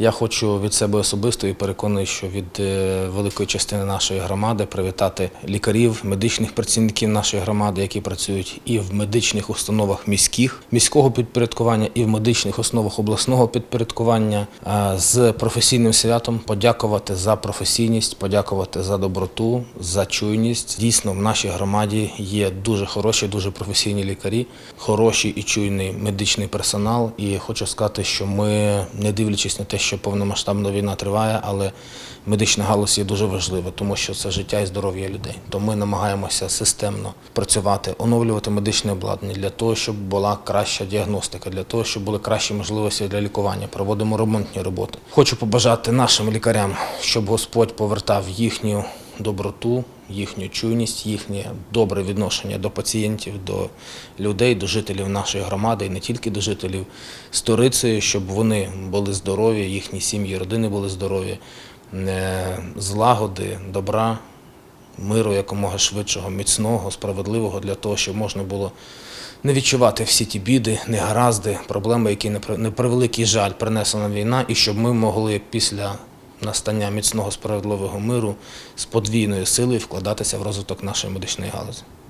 Я хочу від себе особисто і переконаний, що від е, великої частини нашої громади привітати лікарів, медичних працівників нашої громади, які працюють і в медичних установах міських міського підпорядкування, і в медичних установах обласного підпорядкування з професійним святом. Подякувати за професійність, подякувати за доброту, за чуйність. Дійсно, в нашій громаді є дуже хороші, дуже професійні лікарі, хороший і чуйний медичний персонал. І хочу сказати, що ми, не дивлячись на те, що повномасштабна війна триває, але медична галузь є дуже важлива, тому що це життя і здоров'я людей. То ми намагаємося системно працювати, оновлювати медичне обладнання для того, щоб була краща діагностика, для того, щоб були кращі можливості для лікування. Проводимо ремонтні роботи. Хочу побажати нашим лікарям, щоб Господь повертав їхню доброту, їхню чуйність, їхнє добре відношення до пацієнтів, до людей, до жителів нашої громади і не тільки до жителів Сторицею, щоб вони були здорові, їхні сім'ї, родини були здорові, е, злагоди, добра, миру якомога швидшого, міцного, справедливого для того, щоб можна було не відчувати всі ті біди, негаразди, проблеми, які на превеликий жаль принесла війна, і щоб ми могли після настання міцного справедливого миру з подвійною силою вкладатися в розвиток нашої медичної галузі.